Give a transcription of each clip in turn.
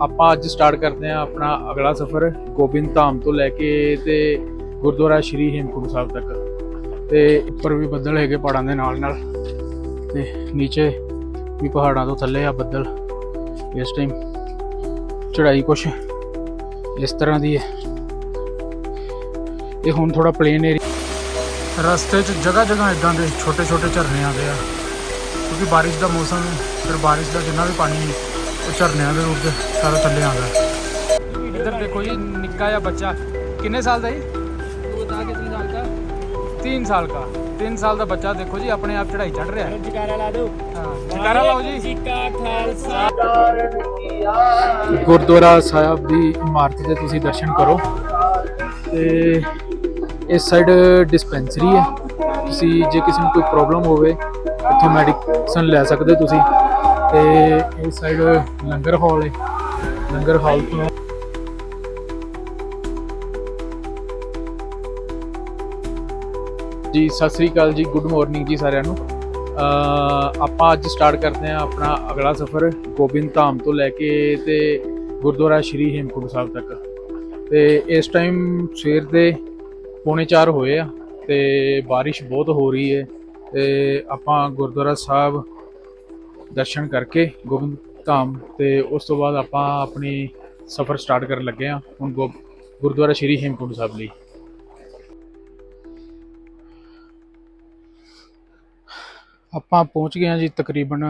ਆਪਾਂ ਅੱਜ ਸਟਾਰਟ ਕਰਦੇ ਹਾਂ ਆਪਣਾ ਅਗਲਾ ਸਫ਼ਰ, ਗੋਬਿੰਦ ਧਾਮ ਤੋਂ ਲੈ ਕੇ ਤੇ ਗੁਰਦੁਆਰਾ ਸ਼੍ਰੀ ਹੇਮਕੁੰਟ ਸਾਹਿਬ ਤੱਕ। ਤੇ ਉੱਪਰ ਵੀ ਬੱਦਲ ਹੈਗੇ ਪਹਾੜਾਂ ਦੇ ਨਾਲ ਨਾਲ ਤੇ ਨੀਚੇ ਵੀ ਪਹਾੜਾਂ ਤੋਂ ਥੱਲੇ ਆ ਬੱਦਲ ਇਸ ਟਾਈਮ ਚੜਾਈ ਕੁਛ ਇਸ ਤਰ੍ਹਾਂ ਦੀ ਹੈ। ਇਹ ਹੁਣ ਥੋੜਾ ਪਲੇਨ ਏਰੀਆ ਰਸਤੇ 'ਚ ਜਗ੍ਹਾ ਜਗ੍ਹਾ ਇਦਾਂ ਦੇ ਛੋਟੇ ਛੋਟੇ ਝਰਨੇ ਆਉਂਦੇ ਆ। ਕਿਉਂਕਿ ਬਾਰਿਸ਼ ਦਾ ਮੌਸਮ ਹੈ ਫਿਰ ਬਾਰਿਸ਼ ਦਾ ਜਿੰਨਾ ਵੀ ਪਾਣੀ ਉਹ ਝਰਨਿਆਂ ਦੇ ਰੂਪ ਦੇ ਸਾਰਾ ਥੱਲੇ ਆਉਂਦਾ ਇੱਧਰ ਦੇਖੋ ਜੀ ਨਿੱਕਾ ਜਿਹਾ ਬੱਚਾ ਕਿੰਨੇ ਸਾਲ ਦਾ ਜੀ बता के तीन साल का 3 ਸਾਲ ਦਾ 3 ਸਾਲ ਦਾ ਬੱਚਾ ਦੇਖੋ ਜੀ ਆਪਣੇ ਆਪ ਚੜਾਈ ਚੜ ਰਿਹਾ ਹੈ जकारा ला दो ਹਾਂ ਜਕਾਰਾ ਲਾਓ ਜੀ जी का खालसा ਗੁਰਦੁਆਰਾ ਸਾਹਿਬ ਦੀ ਇਮਾਰਤ ਦੇ ਤੁਸੀਂ ਦਰਸ਼ਨ ਕਰੋ ਤੇ ਇਸ ਸਾਈਡ ਡਿਸਪੈਂਸਰੀ ਹੈ ਤੁਸੀਂ ਜੇ ਕਿਸੇ ਨੂੰ ਕੋਈ ਪ੍ਰੋਬਲਮ ਹੋਵੇ ਇੱਥੋਂ ਮੈਡੀਸਨ ਲੈ ਸਕਦੇ ਤੁਸੀਂ ਤੇ ਇਸ ਸਾਈਡ ਲੰਗਰ ਹਾਲ ਹੈ। ਲੰਗਰ ਹਾਲ ਤੋਂ ਜੀ, ਸਤਿ ਸ੍ਰੀ ਅਕਾਲ ਜੀ ਗੁੱਡ ਮਾਰਨਿੰਗ ਜੀ ਸਾਰਿਆਂ ਨੂੰ। ਆਪਾਂ ਅੱਜ ਸਟਾਰਟ ਕਰਦੇ ਹਾਂ ਆਪਣਾ ਅਗਲਾ ਸਫ਼ਰ ਗੋਬਿੰਦ ਧਾਮ ਤੋਂ ਲੈ ਕੇ ਤੇ ਗੁਰਦੁਆਰਾ ਸ਼੍ਰੀ ਹੇਮਕੁੰਟ ਸਾਹਿਬ ਤੱਕ। ਤੇ ਇਸ ਟਾਈਮ ਸਵੇਰ ਦੇ ਪੌਣੇ 4 ਹੋਏ ਆ ਤੇ ਬਾਰਿਸ਼ ਬਹੁਤ ਹੋ ਰਹੀ ਹੈ ਤੇ ਆਪਾਂ ਗੁਰਦੁਆਰਾ ਸਾਹਿਬ ਦਰਸ਼ਨ ਕਰਕੇ ਗੋਬਿੰਦ ਧਾਮ ਤੇ ਉਸ ਤੋਂ ਬਾਅਦ ਆਪਾਂ ਆਪਣੀ ਸਫ਼ਰ ਸਟਾਰਟ ਕਰਨ ਲੱਗੇ ਆ ਹੁਣ ਗੋ- ਗੁਰਦੁਆਰਾ ਸ਼੍ਰੀ ਹੇਮਕੁੰਡ ਸਾਹਿਬ ਲਈ। ਆਪਾਂ ਪਹੁੰਚ ਗਏ ਹਾਂ ਜੀ ਤਕਰੀਬਨ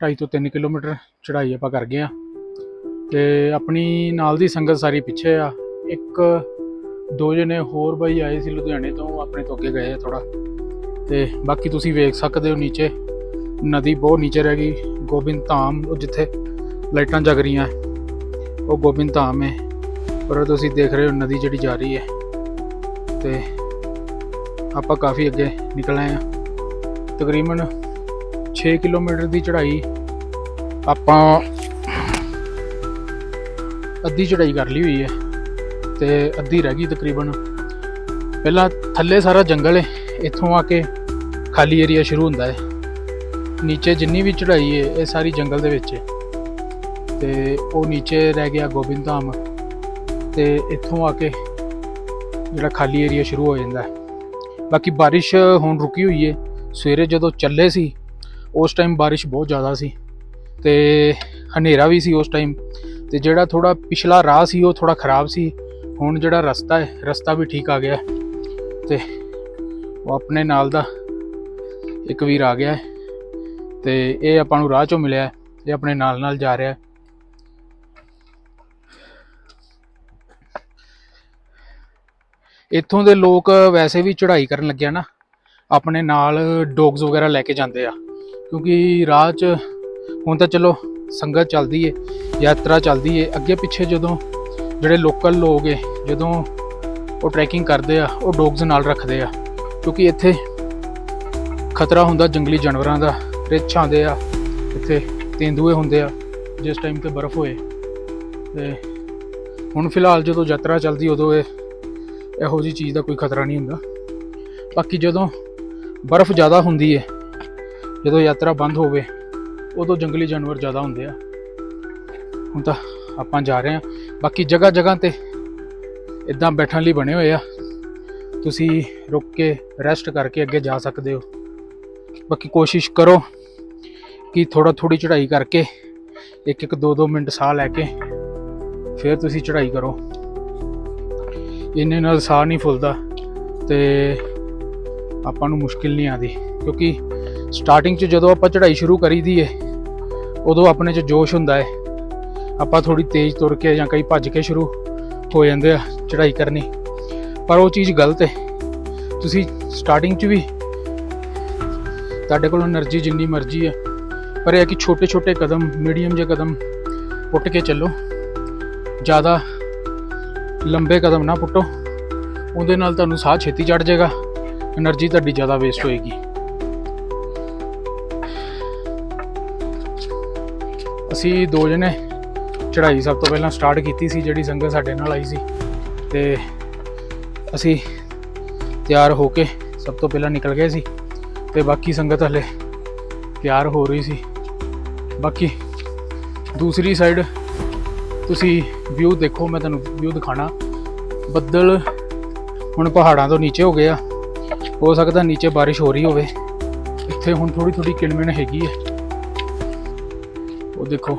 2.5 ਤੋਂ 3 ਕਿਲੋਮੀਟਰ ਚੜ੍ਹਾਈ ਆਪਾਂ ਕਰ ਗਏ ਆ ਤੇ ਆਪਣੀ ਨਾਲ ਦੀ ਸੰਗਤ ਸਾਰੀ ਪਿੱਛੇ ਆ। ਇੱਕ, ਦੋ ਜਣੇ ਹੋਰ ਬਾਈ ਆਏ ਸੀ ਲੁਧਿਆਣੇ ਤੋਂ ਆਪਣੇ ਤੋਂ ਅੱਗੇ ਗਏ ਆ ਥੋੜਾ ਤੇ ਬਾਕੀ ਤੁਸੀਂ ਵੇਖ ਸਕਦੇ ਹੋ ਨੀਚੇ। ਨਦੀ ਬਹੁਤ ਨੀਚੇ ਰਹਿ ਗਈ, ਗੋਬਿੰਦ ਧਾਮ, ਉਹ ਜਿੱਥੇ ਲਾਈਟਾਂ ਜਗ ਰਹੀਆਂ ਉਹ ਗੋਬਿੰਦ ਧਾਮ ਹੈ, ਪਰ ਤੁਸੀਂ ਦੇਖ ਰਹੇ ਹੋ ਨਦੀ ਜਿਹੜੀ ਜਾ ਰਹੀ ਹੈ ਤੇ ਆਪਾਂ ਕਾਫੀ ਅੱਗੇ ਨਿਕਲ ਆਏ ਆ ਤਕਰੀਬਨ 6 ਕਿਲੋਮੀਟਰ ਦੀ ਚੜ੍ਹਾਈ ਆਪਾਂ ਅੱਧੀ ਚੜ੍ਹਾਈ ਕਰ ਲਈ ਹੋਈ ਹੈ ਤੇ ਅੱਧੀ ਰਹਿ ਗਈ ਤਕਰੀਬਨ। ਪਹਿਲਾਂ ਥੱਲੇ ਸਾਰਾ ਜੰਗਲ ਹੈ, ਇੱਥੋਂ ਆ ਕੇ ਖਾਲੀ ਏਰੀਆ ਸ਼ੁਰੂ ਹੁੰਦਾ ਹੈ। ਨੀਚੇ ਜਿੰਨੀ ਵੀ ਚੜ੍ਹਾਈ ਹੈ ਇਹ ਸਾਰੀ ਜੰਗਲ ਦੇ ਵਿੱਚ ਹੈ ਤੇ ਉਹ ਨੀਚੇ ਰਹਿ ਗਿਆ ਗੋਬਿੰਦ ਧਾਮ। ਤੇ ਇੱਥੋਂ ਆ ਕੇ ਜਿਹੜਾ ਖਾਲੀ ਏਰੀਆ ਸ਼ੁਰੂ ਹੋ ਜਾਂਦਾ ਹੈ। ਬਾਕੀ ਬਾਰਿਸ਼ ਹੁਣ ਰੁਕੀ ਹੋਈ ਹੈ ਸਵੇਰੇ ਜਦੋਂ ਚੱਲੇ ਸੀ, ਉਸ ਟਾਈਮ ਬਾਰਿਸ਼ ਬਹੁਤ ਜ਼ਿਆਦਾ ਸੀ। ਤੇ ਹਨੇਰਾ ਵੀ ਸੀ ਉਸ ਟਾਈਮ ਤੇ ਜਿਹੜਾ ਥੋੜਾ ਪਿਛਲਾ ਰਾਹ ਸੀ, ਉਹ ਥੋੜਾ ਖਰਾਬ ਸੀ। ਹੁਣ ਜਿਹੜਾ ਰਸਤਾ ਹੈ, ਰਸਤਾ ਵੀ ਠੀਕ ਆ ਗਿਆ ਹੈ। ਤੇ ਉਹ ਆਪਣੇ ਨਾਲ ਦਾ ਇੱਕ ਵੀਰ ਆ ਗਿਆ ਹੈ। ਤੇ ਇਹ ਆਪਾਂ ਨੂੰ ਰਾਹ ਚੋਂ ਮਿਲਿਆ ਇਹ ਆਪਣੇ ਨਾਲ ਨਾਲ ਜਾ ਰਿਹਾ ਇੱਥੋਂ ਦੇ ਲੋਕ ਵੈਸੇ ਵੀ ਚੜ੍ਹਾਈ ਕਰਨ ਲੱਗਿਆ ਨਾ, ਆਪਣੇ ਨਾਲ ਡੌਗਸ ਵਗੈਰਾ ਲੈ ਕੇ ਜਾਂਦੇ ਆ, ਕਿਉਂਕਿ ਰਾਹ 'ਚ ਹੁਣ ਤਾਂ ਚਲੋ ਸੰਗਤ ਚੱਲਦੀ ਏ, ਯਾਤਰਾ ਚੱਲਦੀ ਏ, ਅੱਗੇ ਪਿੱਛੇ ਜਦੋਂ ਜਿਹੜੇ ਲੋਕਲ ਲੋਕ ਏ, ਜਦੋਂ ਉਹ ਟਰੈਕਿੰਗ ਕਰਦੇ ਆ, ਉਹ ਡੌਗਸ ਨਾਲ ਰੱਖਦੇ ਆ, ਕਿਉਂਕਿ ਇੱਥੇ ਖਤਰਾ ਹੁੰਦਾ ਜੰਗਲੀ ਜਾਨਵਰਾਂ ਦਾ। ਰਿੱਛ ਆਉਂਦੇ ਆ, ਇੱਥੇ ਤੇਂਦੂਏ ਹੁੰਦੇ ਆ, ਜਿਸ ਟਾਈਮ ਤੇ ਬਰਫ਼ ਹੋਏ। ਤੇ ਹੁਣ ਫਿਲਹਾਲ ਜਦੋਂ ਯਾਤਰਾ ਚੱਲਦੀ, ਉਦੋਂ ਇਹ ਇਹੋ ਜੀ ਚੀਜ਼ ਦਾ ਕੋਈ ਖਤਰਾ ਨਹੀਂ ਹੁੰਦਾ। ਬਾਕੀ ਜਦੋਂ ਬਰਫ਼ ਜ਼ਿਆਦਾ ਹੁੰਦੀ ਹੈ ਜਦੋਂ ਯਾਤਰਾ ਬੰਦ ਹੋਵੇ, ਉਦੋਂ ਜੰਗਲੀ ਜਾਨਵਰ ਜ਼ਿਆਦਾ ਹੁੰਦੇ ਆ। ਹੁਣ ਤਾਂ ਆਪਾਂ ਜਾ ਰਹੇ ਹਾਂ ਬਾਕੀ ਜਗ੍ਹਾ ਜਗ੍ਹਾ ਤੇ ਇਦਾਂ ਬੈਠਣ ਲਈ ਬਣੇ ਹੋਏ ਆ। ਤੁਸੀਂ ਰੁਕ ਕੇ ਰੈਸਟ ਕਰਕੇ ਅੱਗੇ ਜਾ ਸਕਦੇ ਹੋ। ਬਾਕੀ ਕੋਸ਼ਿਸ਼ ਕਰੋ ਕਿ ਥੋੜਾ ਥੋੜੀ ਚੜ੍ਹਾਈ ਕਰਕੇ, ਇੱਕ ਇੱਕ ਦੋ ਦੋ ਮਿੰਟ ਸਾਹ ਲੈ ਕੇ ਫਿਰ ਤੁਸੀਂ ਚੜ੍ਹਾਈ ਕਰੋ। ਇਹਨੇ ਨਾਲ ਸਾਹ ਨਹੀਂ ਫੁੱਲਦਾ ਤੇ ਆਪਾਂ ਨੂੰ ਮੁਸ਼ਕਿਲ ਨਹੀਂ ਆਦੀ ਕਿਉਂਕਿ ਸਟਾਰਟਿੰਗ 'ਚ ਜਦੋਂ ਆਪਾਂ ਚੜ੍ਹਾਈ ਸ਼ੁਰੂ ਕਰੀ ਦੀ ਏ, ਉਦੋਂ ਆਪਣੇ 'ਚ ਜੋਸ਼ ਹੁੰਦਾ ਏ। ਆਪਾਂ ਥੋੜੀ ਤੇਜ਼ ਤੁਰ ਕੇ ਜਾਂ ਕਈ ਭੱਜ ਕੇ ਸ਼ੁਰੂ ਹੋ ਜਾਂਦੇ ਆ ਚੜ੍ਹਾਈ ਕਰਨੀ। ਪਰ ਉਹ ਚੀਜ਼ ਗਲਤ ਏ। ਤੁਸੀਂ ਸਟਾਰਟਿੰਗ 'ਚ ਵੀ ਤੁਹਾਡੇ ਕੋਲ એનર્ਜੀ ਜਿੰਨੀ ਮਰਜ਼ੀ ਹੈ ਪਰ ਇਹ ਕਿ ਛੋਟੇ ਛੋਟੇ ਕਦਮ, ਮੀਡੀਅਮ ਜੇ ਕਦਮ ਪੁੱਟ ਕੇ ਚੱਲੋ। ਜ਼ਿਆਦਾ ਲੰਬੇ ਕਦਮ ਨਾ ਪੁੱਟੋ। ਉਹਦੇ ਨਾਲ ਤੁਹਾਨੂੰ ਸਾਹ ਛੇਤੀ ਚੜ ਜਾਏਗਾ। એનર્ਜੀ ਤੁਹਾਡੀ ਜ਼ਿਆਦਾ ਵੇਸਟ ਹੋਏਗੀ। ਅਸੀਂ ਦੋ ਜਣੇ ਚੜ੍ਹਾਈ ਸਭ ਤੋਂ ਪਹਿਲਾਂ ਸਟਾਰਟ ਕੀਤੀ ਸੀ, ਜਿਹੜੀ ਸੰਗਤ ਸਾਡੇ ਨਾਲ ਆਈ ਸੀ। ਤੇ ਅਸੀਂ ਤਿਆਰ ਹੋ ਕੇ ਸਭ ਤੋਂ ਪਹਿਲਾਂ ਨਿਕਲ ਗਏ ਸੀ। ਤੇ ਬਾਕੀ ਸੰਗਤ ਹਲੇ ਤਿਆਰ ਹੋ ਰਹੀ ਸੀ। ਬਾਕੀ ਦੂਸਰੀ ਸਾਈਡ ਤੁਸੀਂ ਵਿਊ ਦੇਖੋ, ਮੈਂ ਤੁਹਾਨੂੰ ਵਿਊ ਦਿਖਾਣਾ। ਬੱਦਲ ਹੁਣ ਪਹਾੜਾਂ ਤੋਂ ਨੀਚੇ ਹੋ ਗਏ ਆ। ਹੋ ਸਕਦਾ ਨੀਚੇ ਬਾਰਿਸ਼ ਹੋ ਰਹੀ ਹੋਵੇ। ਇੱਥੇ ਹੁਣ ਥੋੜੀ ਥੋੜੀ ਕਿਣਮਿਣ ਹੈਗੀ ਹੈ ਉਹ ਦੇਖੋ।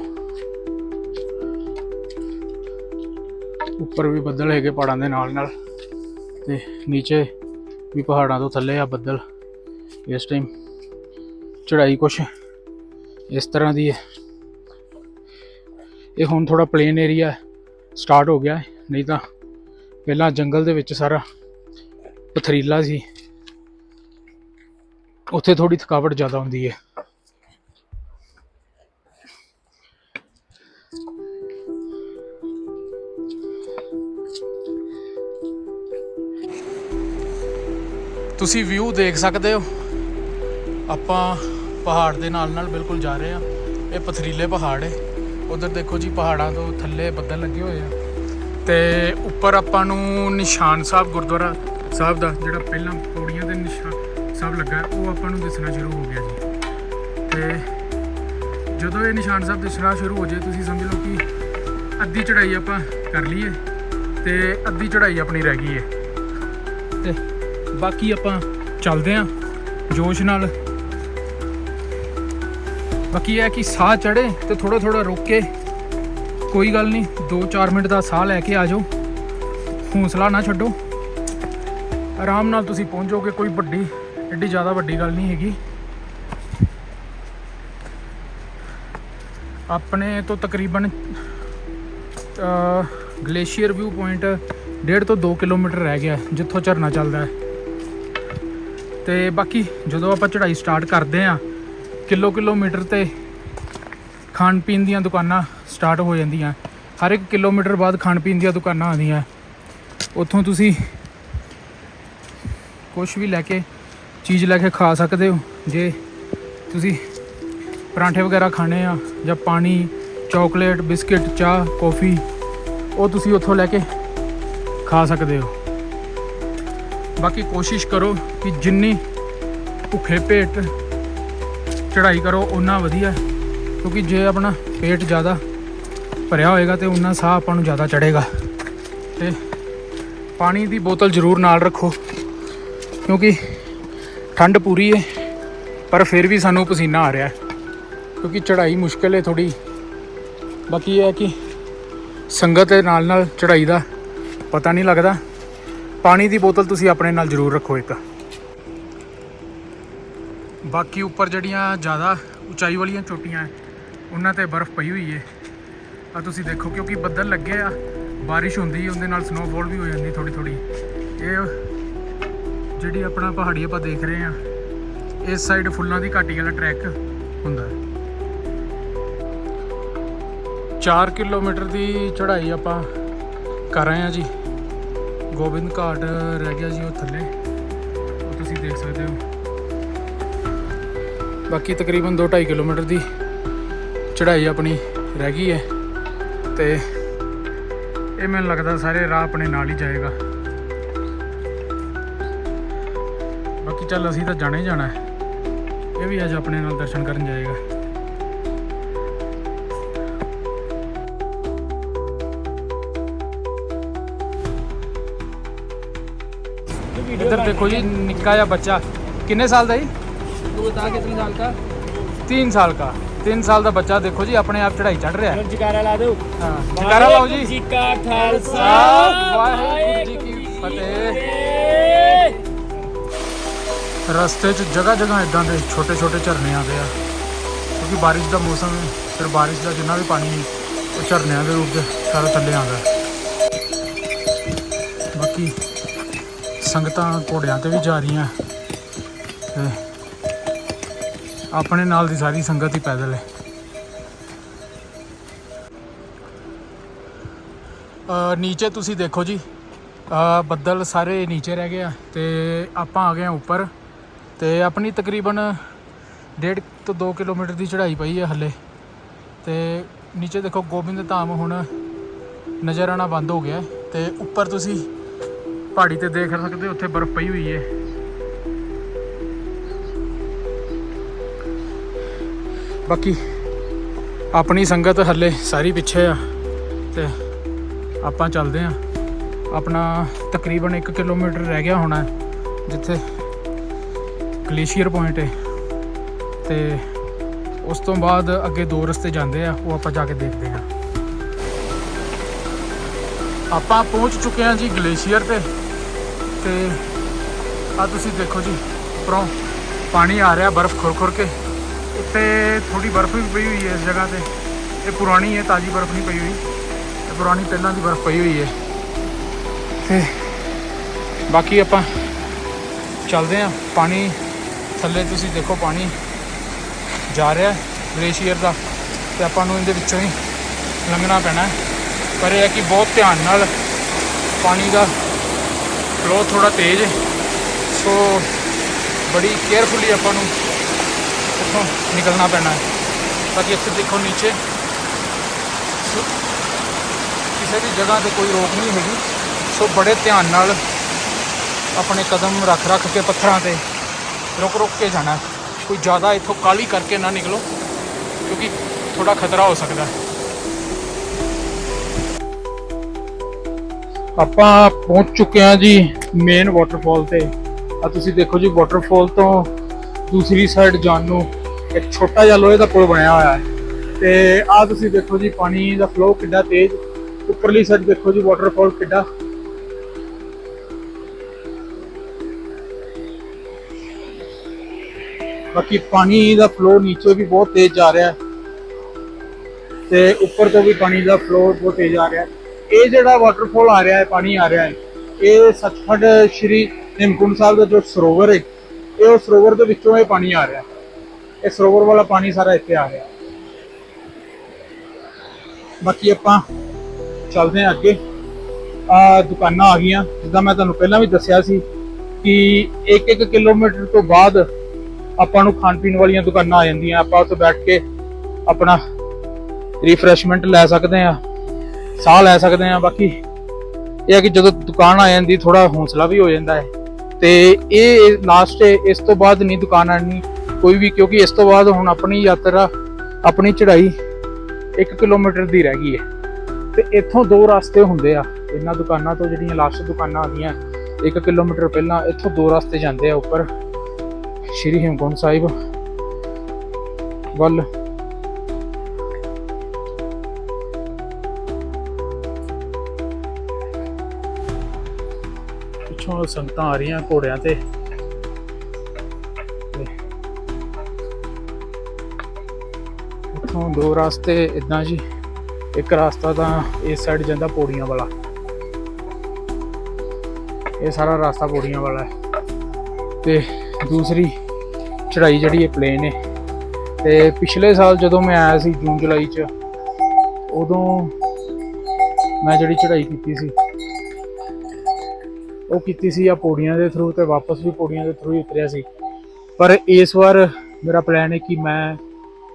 ਉੱਪਰ ਵੀ ਬੱਦਲ ਹੈਗੇ ਪਹਾੜਾਂ ਦੇ ਨਾਲ ਨਾਲ। ਤੇ ਨੀਚੇ ਵੀ ਪਹਾੜਾਂ ਤੋਂ ਥੱਲੇ ਆ ਬੱਦਲ। ਇਸ ਟਾਈਮ ਚੜਾਈ ਕੁਛ ਇਸ ਤਰ੍ਹਾਂ ਦੀ ਹੈ। ਇਹ ਹੁਣ ਥੋੜਾ ਪਲੇਨ ਏਰੀਆ ਸਟਾਰਟ ਹੋ ਗਿਆ ਹੈ, ਨਹੀਂ ਤਾਂ ਪਹਿਲਾਂ ਜੰਗਲ ਦੇ ਵਿੱਚ ਸਾਰਾ ਪਥਰੀਲਾ ਸੀ। ਉੱਥੇ ਥੋੜੀ ਥਕਾਵਟ ਜ਼ਿਆਦਾ ਹੁੰਦੀ ਹੈ। ਤੁਸੀਂ ਵਿਊ ਦੇਖ ਸਕਦੇ ਹੋ। ਆਪਾਂ ਪਹਾੜ ਦੇ ਨਾਲ ਨਾਲ ਬਿਲਕੁਲ ਜਾ ਰਹੇ ਆ। ਇਹ ਪਥਰੀਲੇ ਪਹਾੜ ਹੈ ਉਧਰ ਦੇਖੋ ਜੀ, ਪਹਾੜਾਂ ਤੋਂ ਥੱਲੇ ਬੱਦਲ ਲੱਗੇ ਹੋਏ ਆ। ਤੇ ਉੱਪਰ ਆਪਾਂ ਨੂੰ ਨਿਸ਼ਾਨ ਸਾਹਿਬ, ਗੁਰਦੁਆਰਾ ਸਾਹਿਬ ਦਾ, ਜਿਹੜਾ ਪਹਿਲਾਂ ਪੌੜੀਆਂ ਦੇ ਨਿਸ਼ਾਨ ਸਾਹਿਬ ਲੱਗਾ, ਉਹ ਆਪਾਂ ਨੂੰ ਦਿਸਣਾ ਸ਼ੁਰੂ ਹੋ ਗਿਆ ਜੀ। ਤੇ ਜਦੋਂ ਇਹ ਨਿਸ਼ਾਨ ਸਾਹਿਬ ਦਿਸਣਾ ਸ਼ੁਰੂ ਹੋ ਜਾਏ ਤੁਸੀਂ ਸਮਝ ਲਓ ਕਿ ਅੱਧੀ ਚੜ੍ਹਾਈ ਆਪਾਂ ਕਰ ਲਈ ਹੈ ਤੇ ਅੱਧੀ ਚੜ੍ਹਾਈ ਆਪਣੀ ਰਹਿ ਗਈ ਹੈ ਤੇ ਬਾਕੀ ਆਪਾਂ ਚੱਲਦੇ ਆਂ। ਜੋਸ਼ ਨਾਲ ਬਾਕੀ ਇਹ ਹੈ ਕਿ ਸਾਹ ਚੜੇ ਤੇ ਥੋੜਾ ਥੋੜਾ ਰੁਕ ਕੇ ਕੋਈ ਗੱਲ ਨਹੀਂ 2-4 ਮਿੰਟ ਦਾ ਸਾਹ ਲੈ ਕੇ ਆ ਜਾਓ। ਹੌਸਲਾ ਨਾ ਛੱਡੋ। ਆਰਾਮ ਨਾਲ ਤੁਸੀਂ ਪਹੁੰਚੋਗੇ, ਕੋਈ ਵੱਡੀ, ਐਡੀ ਜ਼ਿਆਦਾ ਵੱਡੀ ਗੱਲ ਨਹੀਂ ਹੈਗੀ। ਆਪਣੇ ਤੋਂ ਤਕਰੀਬਨ ਗਲੇਸ਼ੀਅਰ ਵਿਊ ਪੁਆਇੰਟ 1.5 ਤੋਂ 2 ਕਿਲੋਮੀਟਰ ਰਹਿ ਗਿਆ, ਜਿੱਥੋਂ ਝਰਨਾ ਚੱਲਦਾ ਹੈ। ਤੇ ਬਾਕੀ ਜਦੋਂ ਆਪਾਂ ਚੜ੍ਹਾਈ ਸਟਾਰਟ ਕਰਦੇ ਆ ਕਿਲੋ ਕਿਲੋਮੀਟਰ ਤੇ ਖਾਣ ਪੀਣ ਦੀਆਂ ਦੁਕਾਨਾਂ ਸਟਾਰਟ ਹੋ ਜਾਂਦੀਆਂ। ਹਰ ਇੱਕ ਕਿਲੋਮੀਟਰ ਬਾਅਦ ਖਾਣ ਪੀਣ ਦੀਆਂ ਦੁਕਾਨਾਂ ਆਉਂਦੀਆਂ। ਉੱਥੋਂ ਤੁਸੀਂ ਕੁਝ ਵੀ ਲੈ ਕੇ, ਚੀਜ਼ ਲੈ ਕੇ ਖਾ ਸਕਦੇ ਹੋ। ਜੇ ਤੁਸੀਂ ਪਰਾਂਠੇ ਵਗੈਰਾ ਖਾਣੇ ਆ, ਜਾਂ ਪਾਣੀ, ਚਾਕਲੇਟ, ਬਿਸਕਿਟ, ਚਾਹ, ਕੌਫੀ, ਉਹ ਤੁਸੀਂ ਉੱਥੋਂ ਲੈ ਕੇ ਖਾ ਸਕਦੇ ਹੋ। ਬਾਕੀ ਕੋਸ਼ਿਸ਼ ਕਰੋ ਕਿ ਜਿੰਨੀ ਭੁੱਖੇ ਪੇਟ ਚੜ੍ਹਾਈ ਕਰੋ ਉਨਾ ਵਧੀਆ। ਕਿਉਂਕਿ ਜੇ ਆਪਣਾ ਪੇਟ ਜ਼ਿਆਦਾ ਭਰਿਆ ਹੋਏਗਾ ਤੇ ਉਨਾ ਸਾਹ ਆਪਾਂ ਨੂੰ ਜ਼ਿਆਦਾ ਚੜੇਗਾ ਤੇ ਪਾਣੀ ਦੀ ਬੋਤਲ ਜ਼ਰੂਰ ਨਾਲ ਰੱਖੋ। ਕਿਉਂਕਿ ਠੰਡ ਪੂਰੀ ਹੈ ਪਰ ਫਿਰ ਵੀ ਸਾਨੂੰ ਪਸੀਨਾ ਆ ਰਿਹਾ ਹੈ। ਕਿਉਂਕਿ ਚੜ੍ਹਾਈ ਮੁਸ਼ਕਲ ਹੈ ਥੋੜੀ ਬਾਕੀ ਇਹ ਹੈ ਕਿ ਸੰਗਤ ਦੇ ਨਾਲ ਨਾਲ ਚੜ੍ਹਾਈ ਦਾ ਪਤਾ ਨਹੀਂ ਲੱਗਦਾ। ਪਾਣੀ ਦੀ ਬੋਤਲ ਤੁਸੀਂ ਆਪਣੇ ਨਾਲ ਜ਼ਰੂਰ ਰੱਖੋ ਇੱਕ। ਬਾਕੀ ਉੱਪਰ ਜਿਹੜੀਆਂ ਜ਼ਿਆਦਾ ਉਚਾਈ ਵਾਲੀਆਂ ਚੋਟੀਆਂ ਉਹਨਾਂ ਤੇ ਬਰਫ਼ ਪਈ ਹੋਈ ਹੈ। ਆ ਤੁਸੀਂ ਦੇਖੋ, ਕਿਉਂਕਿ ਬੱਦਲ ਲੱਗੇ ਆ, ਬਾਰਿਸ਼ ਹੁੰਦੀ ਉਹਦੇ ਨਾਲ ਸਨੋਫਾਲ ਵੀ ਹੋ ਜਾਂਦੀ ਥੋੜੀ ਥੋੜੀ ਇਹ ਜਿਹੜੀ ਆਪਣਾ ਪਹਾੜੀ ਆਪਾਂ ਦੇਖ ਰਹੇ ਆ ਇਸ ਸਾਈਡ ਫੁੱਲਾਂ ਦੀ ਘਾਟੀ ਵਾਲਾ ਟਰੈਕ ਹੁੰਦਾ ਹੈ। 4 ਕਿਲੋਮੀਟਰ ਦੀ ਚੜ੍ਹਾਈ ਆਪਾਂ ਕਰ ਰਹੇ ਆ ਜੀ। ਗੋਬਿੰਦ ਘਾਟ ਰਹਿ ਗਿਆ ਜੀ ਉਹ ਥੱਲੇ। ਉਹ ਤੁਸੀਂ ਦੇਖ ਸਕਦੇ ਹੋ। ਬਾਕੀ ਤਕਰੀਬਨ 2.5 ਕਿਲੋਮੀਟਰ ਦੀ ਚੜ੍ਹਾਈ ਆਪਣੀ ਰਹਿ ਗਈ ਹੈ ਤੇ ਇਹ ਮੈਨੂੰ ਲੱਗਦਾ ਸਾਰੇ ਰਾਹ ਆਪਣੇ ਨਾਲ ਹੀ ਜਾਏਗਾ। ਬਾਕੀ ਚੱਲ ਅਸੀਂ ਤਾਂ ਜਾਣਾ ਹੀ ਜਾਣਾ ਹੈ। ਇਹ ਵੀ ਅੱਜ ਆਪਣੇ ਨਾਲ ਦਰਸ਼ਨ ਕਰਨ ਜਾਏਗਾ। ਇੱਧਰ ਦੇਖੋ ਜੀ, ਨਿੱਕਾ ਜਿਹਾ ਬੱਚਾ। ਕਿੰਨੇ ਸਾਲ ਦਾ ਜੀ? तू बता कितने साल का 3 ਸਾਲ ਦਾ 3 ਸਾਲ ਦਾ ਬੱਚਾ ਦੇਖੋ ਜੀ ਆਪਣੇ ਆਪ ਚੜਾਈ ਚੜ ਰਿਹਾ ਹੈ जकारा ला दो ਹਾਂ ਜਕਾਰਾ ਲਾਓ ਜੀ जी का खालसा ਵਾਹਿਗੁਰੂ ਜੀ ਕੀ ਫਤਿਹ ਰਸਤੇ 'ਚ ਜਗ੍ਹਾ ਜਗ੍ਹਾ ਇਦਾਂ ਦੇ ਛੋਟੇ ਛੋਟੇ ਝਰਨੇ ਆਉਂਦੇ ਆ ਕਿਉਂਕਿ ਬਾਰਿਸ਼ ਦਾ ਮੌਸਮ ਹੈ ਫਿਰ ਬਾਰਿਸ਼ ਦਾ ਜਿੰਨਾ ਵੀ ਪਾਣੀ ਹੈ, ਉਹ ਝਰਨਿਆਂ ਦੇ ਰੂਪ 'ਚ ਸਾਰਾ ਥੱਲੇ ਆਉਂਦਾ ਹੈ। ਬਾਕੀ ਸੰਗਤਾਂ ਘੋੜਿਆਂ ਤੇ ਵੀ ਜਾ ਰਹੀਆਂ ਤੇ ਆਪਣੇ ਨਾਲ ਦੀ ਸਾਰੀ ਸੰਗਤ ਹੀ ਪੈਦਲ ਹੈ। ਨੀਚੇ ਤੁਸੀਂ ਦੇਖੋ ਜੀ। ਬੱਦਲ ਸਾਰੇ ਨੀਚੇ ਰਹਿ ਗਏ ਆ ਤੇ ਆਪਾਂ ਆ ਗਏ ਆ ਉੱਪਰ। ਤੇ ਆਪਣੀ ਤਕਰੀਬਨ 1.5 ਤੋਂ 2 ਕਿਲੋਮੀਟਰ ਦੀ ਚੜ੍ਹਾਈ ਪਈ ਹੈ ਹੱਲੇ। ਤੇ ਨੀਚੇ ਦੇਖੋ ਗੋਬਿੰਦ ਧਾਮ ਹੁਣ ਨਜ਼ਰ ਆਣਾ ਬੰਦ ਹੋ ਗਿਆ ਹੈ। ਤੇ ਉੱਪਰ ਤੁਸੀਂ ਪਹਾੜੀ ਤੇ ਦੇਖ ਸਕਦੇ ਹੋ, ਉੱਥੇ ਬਰਫ਼ ਪਈ ਹੋਈ ਹੈ। ਬਾਕੀ ਆਪਣੀ ਸੰਗਤ ਹੱਲੇ ਸਾਰੀ ਪਿੱਛੇ ਆ ਤੇ ਆਪਾਂ ਚੱਲਦੇ ਆਂ। ਆਪਣਾ ਤਕਰੀਬਨ 1 ਕਿਲੋਮੀਟਰ ਰਹਿ ਗਿਆ ਹੋਣਾ ਜਿੱਥੇ ਗਲੇਸ਼ੀਅਰ ਪੁਆਇੰਟ ਹੈ ਤੇ ਉਸ ਤੋਂ ਬਾਅਦ ਅੱਗੇ ਦੋ ਰਸਤੇ ਜਾਂਦੇ ਆ, ਉਹ ਆਪਾਂ ਜਾ ਕੇ ਦੇਖਦੇ ਹਾਂ ਆਪਾਂ ਪਹੁੰਚ ਚੁੱਕੇ ਹਾਂ ਜੀ ਗਲੇਸ਼ੀਅਰ ਤੇ। ਤੇ ਆ ਤੁਸੀਂ ਦੇਖੋ ਜੀ, ਉੱਪਰੋਂ ਪਾਣੀ ਆ ਰਿਹਾ ਬਰਫ਼ ਖੁਰ ਖੁਰ ਕੇ। ਉੱਤੇ ਥੋੜੀ ਬਰਫ਼ ਵੀ ਪਈ ਹੋਈ ਹੈ ਇਸ ਜਗ੍ਹਾ ਤੇ। ਇਹ ਪੁਰਾਣੀ ਹੈ, ਤਾਜ਼ੀ ਬਰਫ਼ ਨਹੀਂ ਪਈ ਹੋਈ। ਇਹ ਪੁਰਾਣੀ ਪਹਿਲਾਂ ਦੀ ਬਰਫ਼ ਪਈ ਹੋਈ ਹੈ। ਤੇ ਬਾਕੀ ਆਪਾਂ ਚੱਲਦੇ ਹਾਂ। ਪਾਣੀ ਥੱਲੇ ਤੁਸੀਂ ਦੇਖੋ, ਪਾਣੀ ਜਾ ਰਿਹਾ ਗਲੇਸ਼ੀਅਰ ਦਾ ਤੇ ਆਪਾਂ ਨੂੰ ਇਹਦੇ ਵਿੱਚੋਂ ਹੀ ਲੰਘਣਾ ਪੈਣਾ ਪਰ ਇਹ ਹੈ ਕਿ ਬਹੁਤ ਧਿਆਨ ਨਾਲ ਪਾਣੀ ਦਾ ਫਲੋ ਥੋੜਾ ਤੇਜ਼ ਹੈ। ਸੋ ਬੜੀ ਕੇਅਰਫੁਲੀ ਆਪਾਂ ਨੂੰ ਇੱਥੋਂ ਨਿਕਲਣਾ ਪੈਣਾ ਹੈ। ਤਾਂ ਇੱਥੇ ਦੇਖੋ ਨੀਚੇ। ਕਿਸੇ ਵੀ ਜਗ੍ਹਾ ਤੇ ਕੋਈ ਰੋਕ ਨਹੀਂ ਹੈਗੀ। ਸੋ, ਬੜੇ ਧਿਆਨ ਨਾਲ ਆਪਣੇ ਕਦਮ ਰੱਖ ਰੱਖ ਕੇ ਪੱਥਰਾਂ ਤੇ ਰੁਕ ਰੁਕ ਕੇ ਜਾਣਾ ਕੋਈ ਜ਼ਿਆਦਾ ਇੱਥੋਂ ਕਾਲੀ ਕਰਕੇ ਨਾ ਨਿਕਲੋ, ਕਿਉਂਕਿ ਥੋੜਾ ਖਤਰਾ ਹੋ ਸਕਦਾ ਹੈ। ਆਪਾਂ ਪਹੁੰਚ ਚੁੱਕੇ ਹਾਂ ਜੀ ਮੇਨ ਵਾਟਰਫਾਲ ਤੇ। ਆ ਤੁਸੀਂ ਦੇਖੋ ਜੀ ਵਾਟਰਫਾਲ ਤੋਂ ਦੂਸਰੀ ਸਾਈਡ ਜਾਣ ਨੂੰ ਇੱਕ ਛੋਟਾ ਜਿਹਾ ਲੋਹੇ ਦਾ ਪੁਲ ਬਣਿਆ ਹੋਇਆ ਹੈ। ਤੇ ਆ ਤੁਸੀਂ ਦੇਖੋ ਜੀ, ਪਾਣੀ ਦਾ ਫਲੋ ਕਿੱਡਾ ਤੇਜ਼, ਉੱਪਰਲੀ ਸਾਈਡ ਦੇਖੋ ਜੀ ਵਾਟਰਫਾਲ ਕਿੱਡਾ। ਬਾਕੀ ਪਾਣੀ ਦਾ ਫਲੋ ਨੀਚੇ ਵੀ ਬਹੁਤ ਤੇਜ਼ ਜਾ ਰਿਹਾ ਹੈ। ਤੇ ਉੱਪਰ ਤੋਂ ਵੀ ਪਾਣੀ ਦਾ ਫਲੋ ਬਹੁਤ ਤੇਜ਼ ਆ ਰਿਹਾ ਹੈ। ਇਹ ਜਿਹੜਾ ਵਾਟਰਫਾਲ ਆ ਰਿਹਾ ਹੈ, ਪਾਣੀ ਆ ਰਿਹਾ ਹੈ, ਇਹ ਸੱਚਖੰਡ ਸ਼੍ਰੀ ਹੇਮਕੁੰਟ ਸਾਹਿਬ ਦਾ ਜੋ ਸਰੋਵਰ ਹੈ ਇਹ ਸਰੋਵਰ ਦੇ ਵਿੱਚੋਂ ਇਹ ਪਾਣੀ ਆ ਰਿਹਾ। ਇਹ ਸਰੋਵਰ ਵਾਲਾ ਪਾਣੀ ਸਾਰਾ ਇੱਥੇ ਆ ਰਿਹਾ। ਬਾਕੀ ਆਪਾਂ ਚੱਲਦੇ ਹਾਂ ਅੱਗੇ। ਆ ਦੁਕਾਨਾਂ ਆ ਗਈਆਂ। ਜਿੱਦਾਂ ਮੈਂ ਤੁਹਾਨੂੰ ਪਹਿਲਾਂ ਵੀ ਦੱਸਿਆ ਸੀ ਕਿ 1-1 ਕਿਲੋਮੀਟਰ ਤੋਂ ਬਾਅਦ ਆਪਾਂ ਨੂੰ ਖਾਣ ਪੀਣ ਵਾਲੀਆਂ ਦੁਕਾਨਾਂ ਆ ਜਾਂਦੀਆਂ। ਆਪਾਂ ਉੱਥੇ ਬੈਠ ਕੇ ਆਪਣਾ ਰਿਫਰੈਸ਼ਮੈਂਟ ਲੈ ਸਕਦੇ ਆ ਸਾਹ ਲੈ ਸਕਦੇ ਆ ਬਾਕੀ ਇਹ ਹੈ ਕਿ ਜਦੋਂ ਦੁਕਾਨ ਆ ਜਾਂਦੀ ਥੋੜਾ ਹੌਸਲਾ ਵੀ ਹੋ ਜਾਂਦਾ ਹੈ। ਤੇ ਇਹ ਲਾਸਟ ਇਸ ਤੋਂ ਬਾਅਦ ਨਹੀਂ ਦੁਕਾਨ ਆਣੀ ਕੋਈ ਵੀ, ਕਿਉਂਕਿ ਇਸ ਤੋਂ ਬਾਅਦ ਹੁਣ ਆਪਣੀ ਯਾਤਰਾ, ਆਪਣੀ ਚੜ੍ਹਾਈ 1 ਕਿਲੋਮੀਟਰ ਦੀ ਰਹਿ ਗਈ ਹੈ। ਤੇ ਇੱਥੋਂ ਦੋ ਰਸਤੇ ਹੁੰਦੇ ਆ, ਇਹਨਾਂ ਦੁਕਾਨਾਂ ਤੋਂ ਜਿਹੜੀਆਂ ਲਾਸਟ ਦੁਕਾਨਾਂ ਆਉਂਦੀਆਂ 1 ਕਿਲੋਮੀਟਰ ਪਹਿਲਾਂ ਇੱਥੋਂ ਦੋ ਰਸਤੇ ਜਾਂਦੇ ਆ ਉੱਪਰ, ਸ਼੍ਰੀ ਹੇਮਕੁੰਟ ਸਾਹਿਬ ਵੱਲ। ਪਿੱਛੋਂ ਸੰਗਤਾਂ ਆ ਰਹੀਆਂ ਘੋੜਿਆਂ ਤੇ। ਤੇ ਇੱਥੋਂ ਦੋ ਰਸਤੇ ਇਦਾਂ ਜੀ। ਇੱਕ ਰਸਤਾ ਤਾਂ ਇਸ ਸਾਈਡ ਜਾਂਦਾ ਪੌੜੀਆਂ ਵਾਲਾ। ਇਹ ਸਾਰਾ ਰਸਤਾ ਪੌੜੀਆਂ ਵਾਲਾ ਹੈ। ਤੇ ਦੂਸਰੀ ਚੜ੍ਹਾਈ ਜਿਹੜੀ ਇਹ ਪਲੇਨ ਹੈ ਤੇ ਪਿਛਲੇ ਸਾਲ ਜਦੋਂ ਮੈਂ ਆਇਆ ਸੀ ਜੂਨ ਜੁਲਾਈ ਚ, ਉਦੋਂ ਮੈਂ ਜਿਹੜੀ ਚੜ੍ਹਾਈ ਕੀਤੀ ਸੀ ਉਹ ਕੀਤੀ ਸੀ ਆ ਪੌੜੀਆਂ ਦੇ ਥਰੂ ਤੇ ਵਾਪਸ ਵੀ ਪੌੜੀਆਂ ਦੇ ਥਰੂ ਹੀ ਉਤਰਿਆ ਸੀ। ਪਰ ਇਸ ਵਾਰ ਮੇਰਾ ਪਲਾਨ ਹੈ ਕਿ ਮੈਂ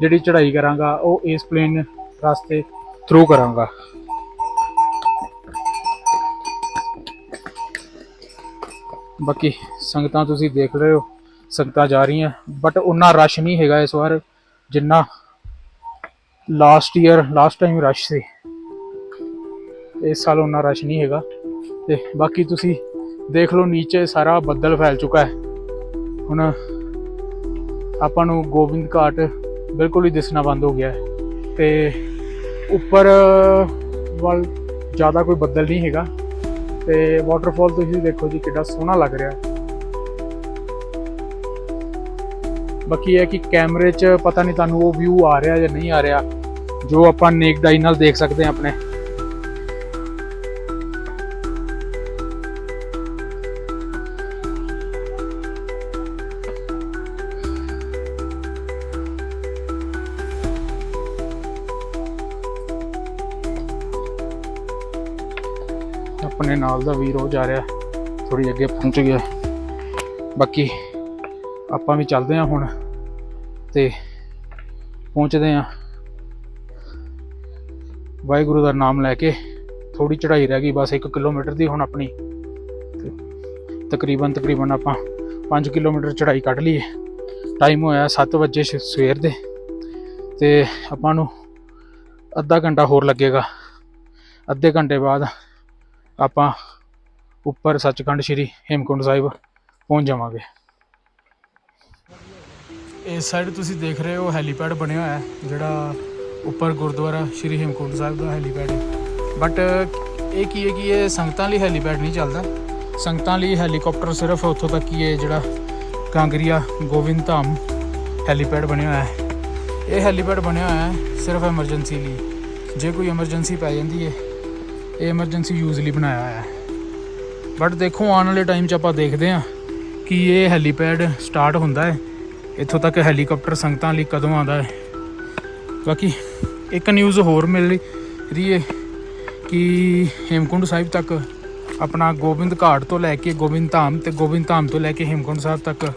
ਜਿਹੜੀ ਚੜ੍ਹਾਈ ਕਰਾਂਗਾ, ਉਹ ਇਸ ਪਲੇਨ ਰਸਤੇ ਥਰੂ ਕਰਾਂਗਾ। ਬਾਕੀ ਸੰਗਤਾਂ ਤੁਸੀਂ ਦੇਖ ਰਹੇ ਹੋ, ਸੰਗਤਾਂ ਜਾ ਰਹੀਆਂ ਬਟ ਉਨਾ ਰਸ਼ ਨਹੀਂ ਹੈਗਾ ਇਸ ਵਾਰ, ਜਿੰਨਾ last year last time rush ਸੀ। ਇਸ ਸਾਲ ਉਨਾ ਰਸ਼ ਨਹੀਂ ਹੈਗਾ। ਤੇ ਬਾਕੀ ਤੁਸੀਂ ਦੇਖ ਲਓ ਨੀਚੇ ਸਾਰਾ ਬੱਦਲ ਫੈਲ ਚੁੱਕਾ ਹੈ। ਹੁਣ ਆਪਾਂ ਨੂੰ ਗੋਬਿੰਦ ਘਾਟ ਬਿਲਕੁਲ ਹੀ ਦਿਸਣਾ ਬੰਦ ਹੋ ਗਿਆ ਹੈ ਤੇ ਉੱਪਰ ਵੱਲ ਜ਼ਿਆਦਾ ਕੋਈ ਬੱਦਲ ਨਹੀਂ ਹੈਗਾ। ਤੇ ਵਾਟਰਫਾਲ ਤੁਸੀਂ ਦੇਖੋ ਜੀ ਕਿੰਨਾ ਸੋਹਣਾ ਲੱਗ ਰਿਹਾ। ਹੈ ਬਾਕੀ ਇਹ ਹੈ ਕਿ ਕੈਮਰੇ 'ਚ ਪਤਾ ਨਹੀਂ ਤੁਹਾਨੂੰ ਉਹ ਵਿਊ ਆ ਰਿਹਾ ਜਾਂ ਨਹੀਂ ਆ ਰਿਹਾ, ਜੋ ਆਪਾਂ ਨੇਕ ਆਈ ਨਾਲ ਦੇਖ ਸਕਦੇ ਹਾਂ ਆਪਣੇ। ਨਾਲ ਦਾ ਵੀਰ ਹੋ ਜਾ ਰਿਹਾ ਥੋੜੀ ਅੱਗੇ ਪਹੁੰਚ ਗਿਆ। ਬਾਕੀ ਆਪਾਂ ਵੀ ਚੱਲਦੇ ਹਾਂ ਹੁਣ ਤੇ ਪਹੁੰਚਦੇ ਹਾਂ। ਵਾਹਿਗੁਰੂ ਦਾ ਨਾਮ ਲੈ ਕੇ ਥੋੜੀ ਚੜ੍ਹਾਈ ਰਹਿ ਗਈ, ਬਸ 1 ਕਿਲੋਮੀਟਰ ਦੀ ਹੁਣ ਆਪਣੀ। ਤਕਰੀਬਨ ਤਕਰੀਬਨ ਆਪਾਂ 5 ਕਿਲੋਮੀਟਰ ਚੜ੍ਹਾਈ ਕੱਢ ਲਈ ਟਾਈਮ ਹੋਇਆ 7 ਵਜੇ ਸਵੇਰ ਦੇ ਤੇ ਆਪਾਂ ਨੂੰ ਅੱਧਾ ਘੰਟਾ ਹੋਰ ਲੱਗੇਗਾ। ਅੱਧੇ ਘੰਟੇ ਬਾਅਦ ਆਪਾਂ ਉੱਪਰ ਸੱਚਖੰਡ ਸ੍ਰੀ ਹੇਮਕੁੰਡ ਸਾਹਿਬ ਪਹੁੰਚ ਜਾਵਾਂਗੇ। ਇਸ ਸਾਈਡ ਤੁਸੀਂ ਦੇਖ ਰਹੇ ਹੋ, ਹੈਲੀਪੈਡ ਬਣਿਆ ਹੋਇਆ ਹੈ, ਜਿਹੜਾ ਉੱਪਰ ਗੁਰਦੁਆਰਾ ਸ੍ਰੀ ਹੇਮਕੁੰਡ ਸਾਹਿਬ ਦਾ ਹੈਲੀਪੈਡ ਹੈ। ਬਟ ਇਹ ਕੀ ਹੈ ਕਿ ਇਹ ਸੰਗਤਾਂ ਲਈ ਹੈਲੀਪੈਡ ਨਹੀਂ ਚੱਲਦਾ। ਸੰਗਤਾਂ ਲਈ ਹੈਲੀਕਾਪਟਰ ਸਿਰਫ ਉੱਥੋਂ ਤੱਕ ਹੀ ਹੈ, ਜਿਹੜਾ ਕਾਂਗਰੀਆ ਗੋਬਿੰਦ ਧਾਮ ਹੈਲੀਪੈਡ ਬਣਿਆ ਹੋਇਆ ਹੈ। ਇਹ ਹੈਲੀਪੈਡ ਬਣਿਆ ਹੋਇਆ ਹੈ ਸਿਰਫ ਐਮਰਜੈਂਸੀ ਲਈ। ਜੇ ਕੋਈ ਐਮਰਜੈਂਸੀ ਪੈ ਜਾਂਦੀ ਹੈ ਇਹ ਐਮਰਜੈਂਸੀ ਯੂਜ਼ ਲਈ ਬਣਾਇਆ ਹੋਇਆ ਹੈ। ਬਟ ਦੇਖੋ, ਆਉਣ ਵਾਲੇ ਟਾਈਮ 'ਚ ਆਪਾਂ ਦੇਖਦੇ ਹਾਂ ਕਿ ਇਹ ਹੈਲੀਪੈਡ ਸਟਾਰਟ ਹੁੰਦਾ ਹੈ। ਇੱਥੋਂ ਤੱਕ ਹੈਲੀਕਾਪਟਰ ਸੰਗਤਾਂ ਲਈ ਕਦੋਂ ਆਉਂਦਾ ਹੈ। ਬਾਕੀ ਇੱਕ ਨਿਊਜ਼ ਹੋਰ ਮਿਲ ਰਹੀ ਹੈ ਕਿ ਹੇਮਕੁੰਡ ਸਾਹਿਬ ਤੱਕ ਆਪਣਾ ਗੋਬਿੰਦ ਘਾਟ ਤੋਂ ਲੈ ਕੇ ਗੋਬਿੰਦ ਧਾਮ ਤੇ ਗੋਬਿੰਦ ਧਾਮ ਤੋਂ ਲੈ ਕੇ ਹੇਮਕੁੰਡ ਸਾਹਿਬ ਤੱਕ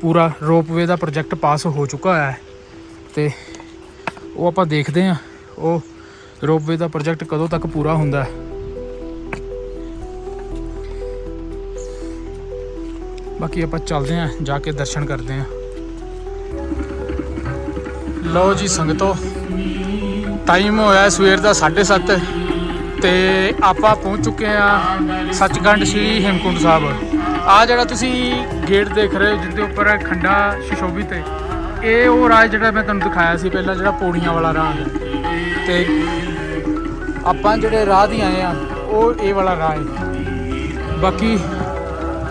ਪੂਰਾ ਰੋਪਵੇ ਦਾ ਪ੍ਰੋਜੈਕਟ ਪਾਸ ਹੋ ਚੁੱਕਾ ਹੈ। ਤੇ ਉਹ ਆਪਾਂ ਦੇਖਦੇ ਹਾਂ। ਉਹ ਰੋਪਵੇ ਦਾ ਪ੍ਰੋਜੈਕਟ ਕਦੋਂ ਤੱਕ ਪੂਰਾ ਹੁੰਦਾ ਹੈ? ਬਾਕੀ ਆਪਾਂ ਚੱਲਦੇ ਹਾਂ, ਜਾ ਕੇ ਦਰਸ਼ਨ ਕਰਦੇ ਹਾਂ। ਲਓ ਜੀ ਸੰਗਤੋ ਟਾਈਮ ਹੋਇਆ ਸਵੇਰ ਦਾ 7:30 ਤੇ ਆਪਾਂ ਪਹੁੰਚ ਚੁੱਕੇ ਆ ਸੱਚਖੰਡ ਸ੍ਰੀ ਹੇਮਕੁੰਟ ਸਾਹਿਬ। ਆ ਜਿਹੜਾ ਤੁਸੀਂ ਗੇਟ ਦੇਖ ਰਹੇ ਹੋ ਜਿੱਦੇ ਉੱਪਰ ਖੰਡਾ ਸੁਸ਼ੋਭਿਤ ਹੈ ਇਹ ਉਹ ਰਾਹ ਜਿਹੜਾ ਮੈਂ ਤੁਹਾਨੂੰ ਦਿਖਾਇਆ ਸੀ, ਪਹਿਲਾਂ ਜਿਹੜਾ ਪੌੜੀਆਂ ਵਾਲਾ ਰਾਹ ਹੈ। ਤੇ ਆਪਾਂ ਜਿਹੜੇ ਰਾਹ ਦੀ ਆਏ ਆ, ਉਹ ਇਹ ਵਾਲਾ ਰਾਹ ਹੈ। ਬਾਕੀ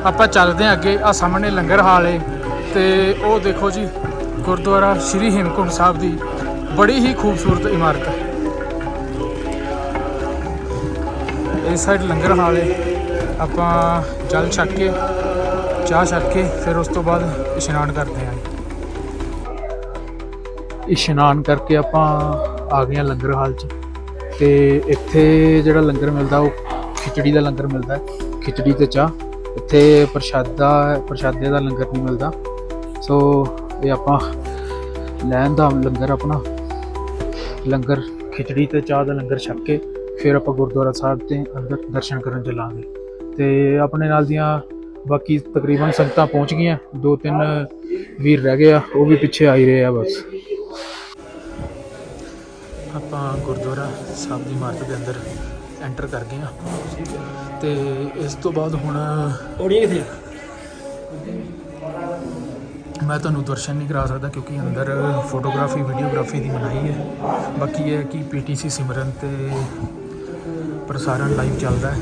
ਆਪਾਂ ਚੱਲਦੇ ਹਾਂ ਅੱਗੇ ਆ ਸਾਹਮਣੇ ਲੰਗਰ ਹਾਲ ਹੈ ਤੇ ਉਹ ਦੇਖੋ ਜੀ, ਗੁਰਦੁਆਰਾ ਸ੍ਰੀ ਹੇਮਕੁੰਟ ਸਾਹਿਬ ਦੀ ਬੜੀ ਹੀ ਖੂਬਸੂਰਤ ਇਮਾਰਤ ਹੈ। ਇਸ ਸਾਈਡ ਲੰਗਰ ਹਾਲ ਹੈ, ਆਪਾਂ ਜਲ ਛਕ ਕੇ, ਚਾਹ ਛਕ ਕੇ, ਫਿਰ ਉਸ ਤੋਂ ਬਾਅਦ ਇਸ਼ਨਾਨ ਕਰਦੇ ਹਾਂ। ਇਸ਼ਨਾਨ ਕਰਕੇ ਆਪਾਂ ਆ ਗਏ ਹਾਂ ਲੰਗਰ ਹਾਲ 'ਚ। ਤੇ ਇੱਥੇ ਜਿਹੜਾ ਲੰਗਰ ਮਿਲਦਾ, ਉਹ ਖਿਚੜੀ ਦਾ ਲੰਗਰ ਮਿਲਦਾ ਖਿਚੜੀ ਤੇ ਚਾਹ। ਇੱਥੇ ਪ੍ਰਸ਼ਾਦਾ, ਪ੍ਰਸ਼ਾਦੇ ਦਾ ਲੰਗਰ ਨਹੀਂ ਮਿਲਦਾ। ਸੋ ਇਹ ਆਪਾਂ ਲੈਣ ਦਾ ਲੰਗਰ ਆਪਣਾ। ਲੰਗਰ, ਖਿਚੜੀ ਤੇ ਚਾਹ ਦਾ ਲੰਗਰ ਛਕ ਕੇ ਫਿਰ ਆਪਾਂ ਗੁਰਦੁਆਰਾ ਸਾਹਿਬ ਦੇ ਅੰਦਰ ਦਰਸ਼ਨ ਕਰਨ ਚੱਲਾਂਗੇ। ਤੇ ਆਪਣੇ ਨਾਲ ਦੀਆਂ ਬਾਕੀ ਤਕਰੀਬਨ ਸੰਗਤਾਂ ਪਹੁੰਚ ਗਈਆਂ। ਦੋ ਤਿੰਨ ਵੀਰ ਰਹਿ ਗਏ ਆ, ਉਹ ਵੀ ਪਿੱਛੇ ਆਈ ਰਹੇ ਆ ਬਸ। ਆਪਾਂ ਗੁਰਦੁਆਰਾ ਸਾਹਿਬ ਦੀ ਇਮਾਰਤ ਦੇ ਅੰਦਰ ਐਂਟਰ ਕਰ ਗਏ ਆ ਤੇ ਇਸ ਤੋਂ ਬਾਅਦ ਹੁਣ ਪੌੜੀਆਂ ਕਿੱਥੇ? ਮੈਂ ਤੁਹਾਨੂੰ ਦਰਸ਼ਨ ਨਹੀਂ ਕਰਾ ਸਕਦਾ ਕਿਉਂਕਿ ਅੰਦਰ ਫੋਟੋਗ੍ਰਾਫੀ ਵੀਡੀਓਗ੍ਰਾਫੀ ਦੀ ਮਨਾਹੀ ਹੈ। ਬਾਕੀ ਇਹ ਹੈ ਕਿ ਪੀਟੀਸੀ ਸਿਮਰਨ ਤੇ ਪ੍ਰਸਾਰਣ ਲਾਈਵ ਚੱਲਦਾ ਹੈ।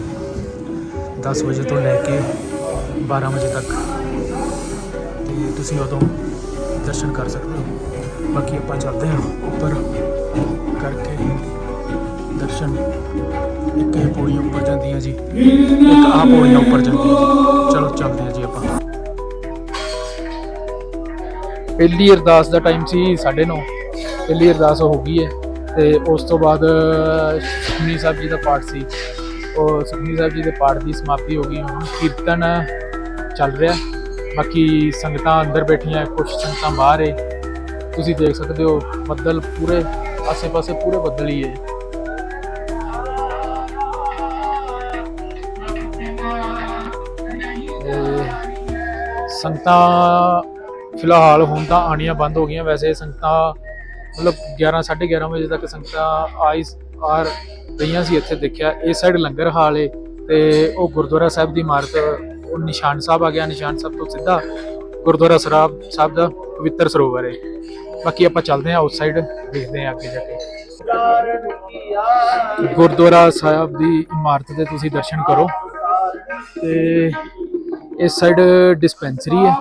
10 ਵਜੇ ਤੋਂ ਲੈ ਕੇ 12 ਵਜੇ ਤੱਕ। ਤੇ ਤੁਸੀਂ ਉਦੋਂ ਦਰਸ਼ਨ ਕਰ ਸਕਦੇ ਹੋ। ਬਾਕੀ ਆਪਾਂ ਚੱਲਦੇ ਹਾਂ ਉੱਪਰ। ਕਰਕੇ ਦਰਸ਼ਨ ਇੱਕ ਇਹ ਪੌੜੀਆਂ ਉੱਪਰ ਜਾਂਦੀਆਂ ਜੀ, ਇੱਕ ਆਹ ਪੌੜੀਆਂ ਉੱਪਰ ਜਾਂਦੀਆਂ ਜੀ। ਚਲੋ, ਚੱਲਦੇ ਹਾਂ ਜੀ ਆਪਾਂ। ਪਹਿਲੀ ਅਰਦਾਸ ਦਾ ਟਾਈਮ ਸੀ 9:30 ਪਹਿਲੀ ਅਰਦਾਸ ਹੋ ਗਈ ਹੈ ਤੇ ਉਸ ਤੋਂ ਬਾਅਦ ਸੁਖਮਨੀ ਸਾਹਿਬ ਜੀ ਦਾ ਪਾਠ ਸੀ। ਉਹ ਸੁਖਮਨੀ ਸਾਹਿਬ ਜੀ ਦੇ ਪਾਠ ਦੀ ਸਮਾਪਤੀ ਹੋ ਗਈ। ਹੁਣ ਕੀਰਤਨ ਚੱਲ ਰਿਹਾ। ਬਾਕੀ ਸੰਗਤਾਂ ਅੰਦਰ ਬੈਠੀਆਂ ਕੁਝ ਸੰਗਤਾਂ ਬਾਹਰ ਹੈ ਤੁਸੀਂ ਦੇਖ ਸਕਦੇ ਹੋ ਬੱਦਲ ਪੂਰੇ ਆਸੇ-ਪਾਸੇ ਪੂਰੇ ਬੱਦਲ ਹੀ ਹੈ। ਸੰਗਤਾਂ ਫਿਲਹਾਲ ਹੁਣ ਤਾਂ ਆਣੀਆਂ ਬੰਦ ਹੋ ਗਈਆਂ। ਵੈਸੇ ਸੰਗਤਾਂ ਮਤਲਬ 11 11:30 ਵਜੇ ਤੱਕ ਸੰਗਤਾਂ ਆਈ ਆਰ ਰਹੀਆਂ ਸੀ ਇੱਥੇ ਦੇਖਿਆ। ਇਸ ਸਾਈਡ ਲੰਗਰ ਹਾਲ ਏ ਤੇ ਉਹ ਗੁਰਦੁਆਰਾ ਸਾਹਿਬ ਦੀ ਇਮਾਰਤ, ਉਹ ਨਿਸ਼ਾਨ ਸਾਹਿਬ ਆ ਗਿਆ। ਨਿਸ਼ਾਨ ਸਾਹਿਬ ਤੋਂ ਸਿੱਧਾ ਗੁਰਦੁਆਰਾ ਸਰਾਬ ਸਾਹਿਬ ਦਾ ਪਵਿੱਤਰ ਸਰੋਵਰ ਏ। ਬਾਕੀ ਆਪਾਂ ਚੱਲਦੇ ਹਾਂ ਆਊਟਸਾਈਡ ਸਾਈਡ ਦੇਖਦੇ ਹਾਂ ਅੱਗੇ ਜਾ ਕੇ। ਗੁਰਦੁਆਰਾ ਸਾਹਿਬ ਦੀ ਇਮਾਰਤ ਦੇ ਤੁਸੀਂ ਦਰਸ਼ਨ ਕਰੋ। ਤੇ ਇਸ ਸਾਈਡ ਡਿਸਪੈਂਸਰੀ ਹੈ।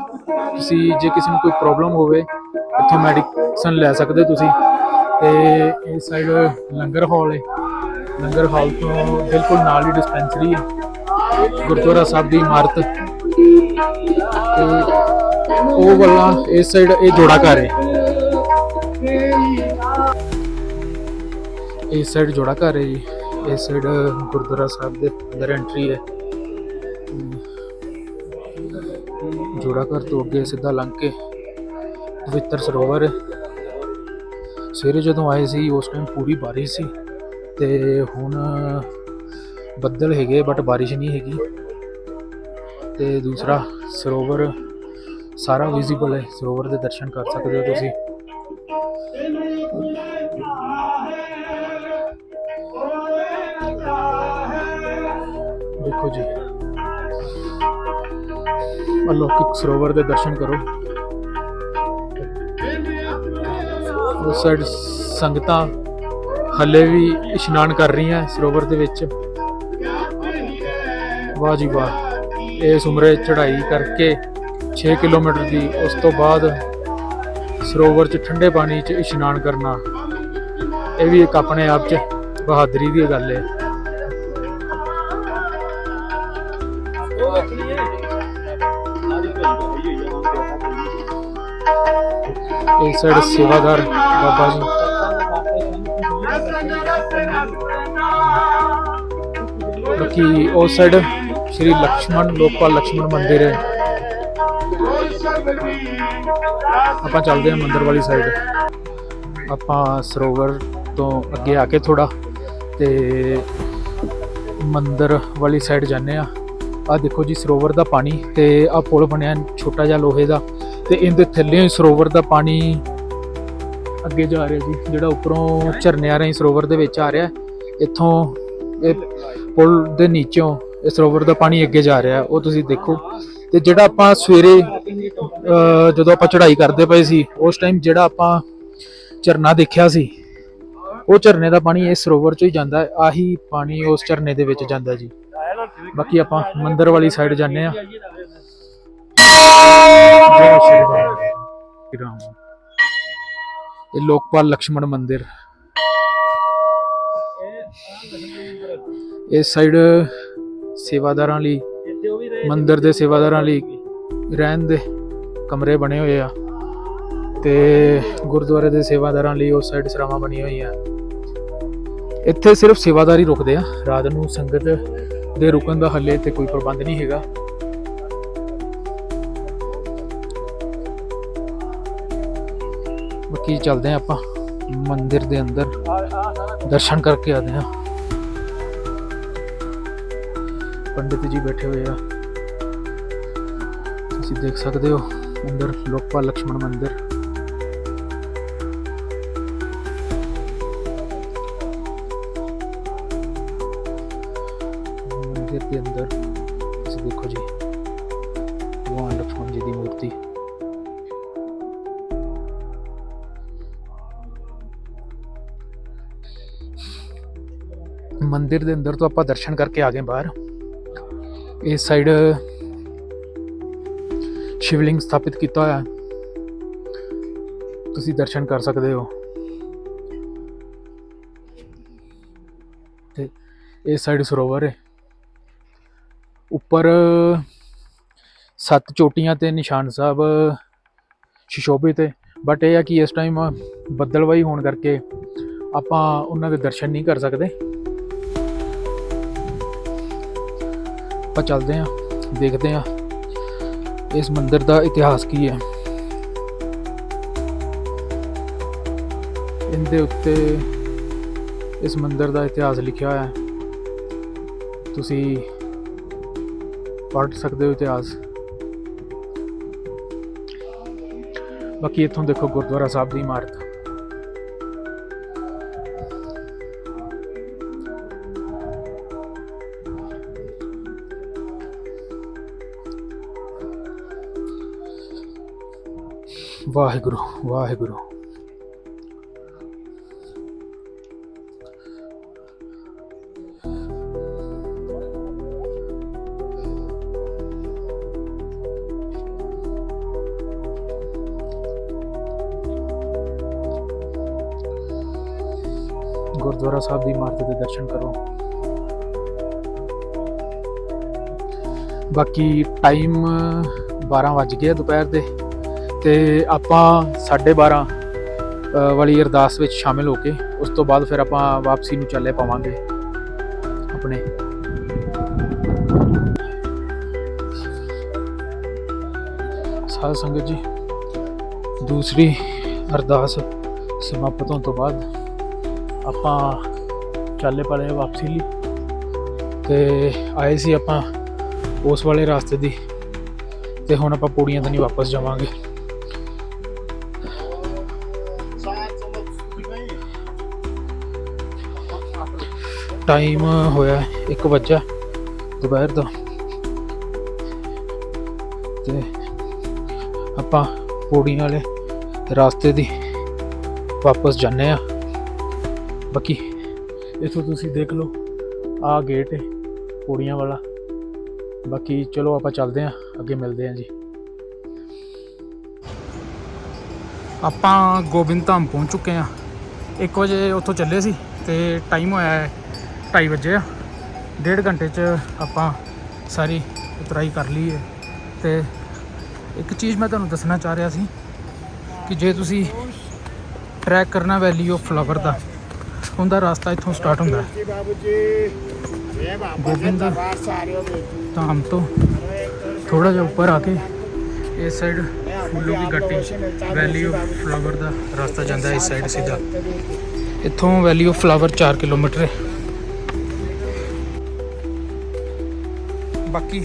ਤੁਸੀਂ ਜੇ ਕਿਸੇ ਨੂੰ ਕੋਈ ਪ੍ਰੋਬਲਮ ਹੋਵੇ, ਇੱਥੋਂ ਮੈਡੀਸਨ ਲੈ ਸਕਦੇ ਤੁਸੀਂ। ਤੇ ਇਸ ਸਾਈਡ ਲੰਗਰ ਹਾਲ ਹੈ। ਲੰਗਰ ਹਾਲ ਤੋਂ ਬਿਲਕੁਲ ਨਾਲ ਹੀ ਡਿਸਪੈਂਸਰੀ ਹੈ। ਗੁਰਦੁਆਰਾ ਸਾਹਿਬ ਦੀ ਇਮਾਰਤ। ਤੇ ਉਹ ਵਾਲਾ ਇਸ ਸਾਈਡ ਇਹ ਜੋੜਾ ਘਰ ਹੈ। ਇਸ ਸਾਈਡ ਜੋੜਾ ਘਰ ਹੈ ਜੀ। ਇਸ ਸਾਈਡ ਗੁਰਦੁਆਰਾ ਸਾਹਿਬ ਦੇ ਅੰਦਰ ਐਂਟਰੀ ਹੈ। ਜੋੜਾ ਘਰ ਤੋਂ ਅੱਗੇ ਸਿੱਧਾ ਲੰਘ ਕੇ ਪਵਿੱਤਰ ਸਰੋਵਰ ਸਵੇਰੇ ਜਦੋਂ ਆਏ ਸੀ, ਉਸ ਟਾਈਮ ਪੂਰੀ ਬਾਰਿਸ਼ ਸੀ ਤੇ ਹੁਣ ਬੱਦਲ ਹੈਗੇ ਬਟ ਬਾਰਿਸ਼ ਨਹੀਂ ਹੈਗੀ। ਤੇ ਦੂਸਰਾ ਸਰੋਵਰ ਸਾਰਾ ਵਿਜ਼ੀਬਲ ਹੈ। ਸਰੋਵਰ ਦੇ ਦਰਸ਼ਨ ਕਰ ਸਕਦੇ ਹੋ ਤੁਸੀਂ। ਅਲੌਕਿਕ ਸਰੋਵਰ ਦੇ ਦਰਸ਼ਨ ਕਰੋ। ਉਸ ਸਾਈਡ ਸੰਗਤਾਂ ਹੱਲੇ ਵੀ ਇਸ਼ਨਾਨ ਕਰ ਰਹੀਆਂ ਸਰੋਵਰ ਦੇ ਵਿੱਚ। ਵਾਹ ਜੀ ਵਾਹ। ਇਸ ਉਮਰੇ ਚੜ੍ਹਾਈ ਕਰਕੇ 6 ਕਿਲੋਮੀਟਰ ਦੀ ਉਸ ਤੋਂ ਬਾਅਦ ਸਰੋਵਰ 'ਚ ਠੰਡੇ ਪਾਣੀ 'ਚ ਇਸ਼ਨਾਨ ਕਰਨਾ, ਇਹ ਵੀ ਇੱਕ ਆਪਣੇ ਆਪ 'ਚ ਬਹਾਦਰੀ ਦੀ ਗੱਲ ਹੈ ਇਸ ਸਾਈਡ ਸੇਵਾਦਾਰ ਬਾਬਾ ਜੀ। ਬਾਕੀ ਉਸ ਸਾਈਡ ਸ਼੍ਰੀ ਲక్ష్మణ ਲੋਕਪਾਲ ਲక్ష్మణ ਮੰਦਿਰ ਹੈ। ਆਪਾਂ ਚੱਲਦੇ ਹਾਂ ਮੰਦਿਰ ਵਾਲੀ ਸਾਈਡ ਆਪਾਂ ਸਰੋਵਰ ਤੋਂ ਅੱਗੇ ਆ ਕੇ ਥੋੜਾ ਤੇ ਮੰਦਿਰ ਵਾਲੀ ਸਾਈਡ ਜਾਂਦੇ ਆ ਆ ਦੇਖੋ ਜੀ ਸਰੋਵਰ ਦਾ ਪਾਣੀ ਤੇ ਆ ਪੁਲ ਬਣਿਆ, ਛੋਟਾ ਜਿਹਾ ਲੋਹੇ ਦਾ। ਤੇ ਇਹਦੇ ਥੱਲੇ ਹੀ ਸਰੋਵਰ ਦਾ ਪਾਣੀ ਅੱਗੇ ਜਾ ਰਿਹਾ ਜੀ, ਜਿਹੜਾ ਉੱਪਰੋਂ ਝਰਨਿਆਂ ਰਾਹੀਂ ਸਰੋਵਰ ਦੇ ਵਿੱਚ ਆ ਰਿਹਾ। ਇੱਥੋਂ ਇਹ ਪੁਲ ਦੇ ਨੀਚੋਂ ਇਹ ਸਰੋਵਰ ਦਾ ਪਾਣੀ ਅੱਗੇ ਜਾ ਰਿਹਾ, ਉਹ ਤੁਸੀਂ ਦੇਖੋ। ਤੇ ਜਿਹੜਾ ਆਪਾਂ ਸਵੇਰੇ ਜਦੋਂ ਆਪਾਂ ਚੜ੍ਹਾਈ ਕਰਦੇ ਪਏ ਸੀ, ਉਸ ਟਾਈਮ ਜਿਹੜਾ ਆਪਾਂ ਝਰਨਾ ਦੇਖਿਆ ਸੀ, ਉਹ ਝਰਨੇ ਦਾ ਪਾਣੀ ਇਸ ਸਰੋਵਰ ਚੋਂ ਹੀ ਜਾਂਦਾ, ਆਹੀ ਪਾਣੀ ਉਸ ਝਰਨੇ ਦੇ ਵਿੱਚ ਜਾਂਦਾ ਜੀ। ਬਾਕੀ ਆਪਾਂ ਮੰਦਰ ਵਾਲੀ ਸਾਈਡ ਜਾਂਦੇ ਆ ਜੈ ਸ਼੍ਰੀ ਰਾਮ। ਸ਼੍ਰੀ ਰਾਮ। ਇਹ ਲੋਕਪਾਲ ਲక్ష్ਮਣ ਮੰਦਿਰ। ਇਸ ਸਾਈਡ ਸੇਵਾਦਾਰਾਂ ਲਈ, ਮੰਦਿਰ ਦੇ ਸੇਵਾਦਾਰਾਂ ਲਈ ਰਹਿਣ ਦੇ ਕਮਰੇ ਬਣੇ ਹੋਏ ਆ। ਤੇ ਗੁਰਦੁਆਰੇ ਦੇ ਸੇਵਾਦਾਰਾਂ ਲਈ ਉਸ ਸਾਈਡ ਸਰਾਵਾਂ ਬਣੀ ਹੋਈਆਂ। ਇੱਥੇ ਸਿਰਫ ਸੇਵਾਦਾਰੀ ਰੁਕਦੇ ਆ। ਰਾਤ ਨੂੰ ਸੰਗਤ ਦੇ ਰੁਕਣ ਦਾ ਹੱਲੇ ਤੇ ਕੋਈ ਪ੍ਰਬੰਧ ਨਹੀਂ ਹੈਗਾ। कि चलते हैं आप मंदिर के अंदर। दर्शन करके आते हैं। पंडित जी बैठे हुए हैं। तीन देख सकते हो, अंदर लोकपाल लक्ष्मण मंदिर। मंदिर के अंदर देखो जी, भगवान लक्ष्मण जी की मूर्ति। ਮੰਦਿਰ ਦੇ ਅੰਦਰ ਤੋਂ ਆਪਾਂ ਦਰਸ਼ਨ ਕਰਕੇ ਆ ਗਏ ਬਾਹਰ। ਇਸ ਸਾਈਡ ਸ਼ਿਵਲਿੰਗ ਸਥਾਪਿਤ ਕੀਤਾ ਹੋਇਆ। ਤੁਸੀਂ ਦਰਸ਼ਨ ਕਰ ਸਕਦੇ ਹੋ। ਤੇ ਇਸ ਸਾਈਡ ਸਰੋਵਰ ਹੈ। ਉੱਪਰ ਸੱਤ ਚੋਟੀਆਂ ਤੇ ਨਿਸ਼ਾਨ ਸਾਹਿਬ ਸ਼ਿਸ਼ੋਭਿਤ ਹੈ। ਬਟ ਇਹ ਆ ਕਿ ਇਸ ਟਾਈਮ ਬੱਦਲਵਾਈ ਹੋਣ ਕਰਕੇ ਆਪਾਂ ਉਹਨਾਂ ਦੇ ਦਰਸ਼ਨ ਨਹੀਂ ਕਰ ਸਕਦੇ। ਆਪਾਂ ਚੱਲਦੇ ਹਾਂ, ਦੇਖਦੇ ਹਾਂ ਇਸ ਮੰਦਿਰ ਦਾ ਇਤਿਹਾਸ ਕੀ ਹੈ। ਇਹਦੇ ਉੱਤੇ ਇਸ ਮੰਦਿਰ ਦਾ ਇਤਿਹਾਸ ਲਿਖਿਆ ਹੋਇਆ ਹੈ। ਤੁਸੀਂ ਪੜ੍ਹ ਸਕਦੇ ਹੋ ਇਤਿਹਾਸ। ਬਾਕੀ ਇੱਥੋਂ ਦੇਖੋ ਗੁਰਦੁਆਰਾ ਸਾਹਿਬ ਦੀ ਇਮਾਰਤ। ਵਾਹਿਗੁਰੂ ਵਾਹਿਗੁਰੂ ਗੁਰਦੁਆਰਾ ਸਾਹਿਬ ਦੀ ਇਮਾਰਤ ਦੇ ਦਰਸ਼ਨ ਕਰੋ ਬਾਕੀ ਟਾਈਮ 12 ਵੱਜ ਗਏ ਆ ਦੁਪਹਿਰ ਦੇ ਤੇ ਆਪਾਂ 12:30 ਅ, ਵਾਲੀ ਅਰਦਾਸ ਵਿੱਚ ਸ਼ਾਮਿਲ ਹੋ ਕੇ ਉਸ ਤੋਂ ਬਾਅਦ ਫਿਰ ਆਪਾਂ ਵਾਪਸੀ ਨੂੰ ਚੱਲੇ ਪਾਵਾਂਗੇ ਆਪਣੇ। ਸਾਧ ਸੰਗਤ ਜੀ ਦੂਸਰੀ ਅਰਦਾਸ ਸਮਾਪਤ ਹੋਣ ਤੋਂ ਬਾਅਦ ਆਪਾਂ ਚੱਲੇ ਪੜੇ ਵਾਪਸੀ ਲਈ ਤੇ ਆਏ ਸੀ ਆਪਾਂ ਉਸ ਵਾਲੇ ਰਸਤੇ ਦੀ ਤੇ ਹੁਣ ਆਪਾਂ ਪੌੜੀਆਂ ਤੋਂ ਨਹੀਂ ਵਾਪਸ ਜਾਵਾਂਗੇ। ਟਾਈਮ ਹੋਇਆ 1 ਵਜੇ ਦੁਪਹਿਰ ਦਾ। ਤੇ ਆਪਾਂ ਪੌੜੀਆਂ ਵਾਲੇ ਰਾਸਤੇ ਦੀ ਵਾਪਸ ਜਾਂਦੇ ਆ ਬਾਕੀ ਇਥੋਂ ਤੁਸੀਂ ਦੇਖ ਲਓ ਆ ਗੇਟ ਹੈ, ਪੌੜੀਆਂ ਵਾਲਾ। ਬਾਕੀ ਚਲੋ ਆਪਾਂ ਚੱਲਦੇ ਆ ਅੱਗੇ ਮਿਲਦੇ ਆ ਜੀ। ਆਪਾਂ ਗੋਬਿੰਦ ਧਾਮ ਪਹੁੰਚ ਚੁੱਕੇ ਆ 1 ਵਜੇ ਉੱਥੋਂ ਚੱਲੇ ਸੀ ਤੇ ਟਾਈਮ ਹੋਇਆ ਹੈ 2:30 ਵਜੇ ਆ। ਡੇਢ ਘੰਟੇ 'ਚ ਆਪਾਂ ਸਾਰੀ ਉਤਰਾਈ ਕਰ ਲਈ ਹੈ ਤੇ ਇੱਕ ਚੀਜ਼ ਮੈਂ ਤੁਹਾਨੂੰ ਦੱਸਣਾ ਚਾਹ ਰਿਹਾ ਸੀ ਕਿ ਜੇ ਤੁਸੀਂ ਟਰੈਕ ਕਰਨਾ ਵੈਲੀ ਆਫ ਫਲਾਵਰ ਦਾ, ਉਹਦਾ ਰਸਤਾ ਇੱਥੋਂ ਸਟਾਰਟ ਹੁੰਦਾ ਹੈ। ਗੋਬਿੰਦ ਜੀ ਧਾਮ ਤੋਂ ਥੋੜਾ ਜਿਹਾ ਉੱਪਰ ਆ ਕੇ ਇਸ ਸਾਈਡ ਫੁੱਲੂ ਕੀ ਗੱਟੀ ਵੈਲੀ ਆਫ ਫਲਾਵਰ ਦਾ ਰਸਤਾ ਜਾਂਦਾ ਇਸ ਸਾਈਡ ਸਿੱਧਾ। ਇੱਥੋਂ ਵੈਲੀ ਆਫ ਫਲਾਵਰ 4 ਕਿਲੋਮੀਟਰ ਹੈ। ਬਾਕੀ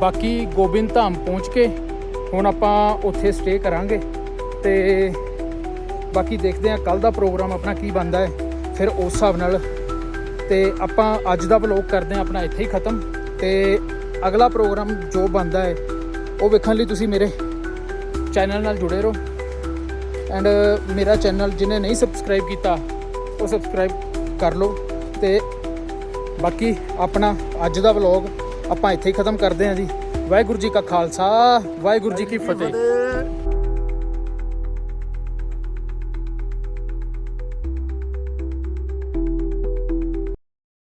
ਬਾਕੀ ਗੋਬਿੰਦ ਧਾਮ ਪਹੁੰਚ ਕੇ ਹੁਣ ਆਪਾਂ ਉੱਥੇ ਸਟੇ ਕਰਾਂਗੇ ਤੇ ਬਾਕੀ ਦੇਖਦੇ ਹਾਂ ਕੱਲ ਦਾ ਪ੍ਰੋਗਰਾਮ ਆਪਣਾ ਕੀ ਬਣਦਾ ਹੈ, ਫਿਰ ਉਸ ਹਿਸਾਬ ਨਾਲ ਤੇ ਆਪਾਂ ਅੱਜ ਦਾ ਵਲੌਗ ਕਰਦੇ ਹਾਂ, ਆਪਣਾ ਇੱਥੇ ਹੀ ਖਤਮ ਤੇ ਅਗਲਾ ਪ੍ਰੋਗਰਾਮ ਜੋ ਬਣਦਾ ਹੈ, ਉਹ ਵੇਖਣ ਲਈ ਤੁਸੀਂ ਮੇਰੇ ਚੈਨਲ ਨਾਲ ਜੁੜੇ ਰਹੋ ਐਂਡ ਮੇਰਾ ਚੈਨਲ ਜਿਹਨੇ ਨਹੀਂ ਸਬਸਕ੍ਰਾਈਬ ਕੀਤਾ, ਉਹ ਸਬਸਕ੍ਰਾਈਬ ਕਰ ਲਓ ਤੇ ਬਾਕੀ ਆਪਣਾ ਅੱਜ ਦਾ ਵਲੌਗ ਆਪਾਂ ਇੱਥੇ ਹੀ ਖਤਮ ਕਰਦੇ ਹਾਂ ਜੀ। ਵਾਹਿਗੁਰੂ ਜੀ ਕਾ ਖਾਲਸਾ, ਵਾਹਿਗੁਰੂ ਜੀ ਕੀ ਫਤਿਹ। ਫਤਿਹ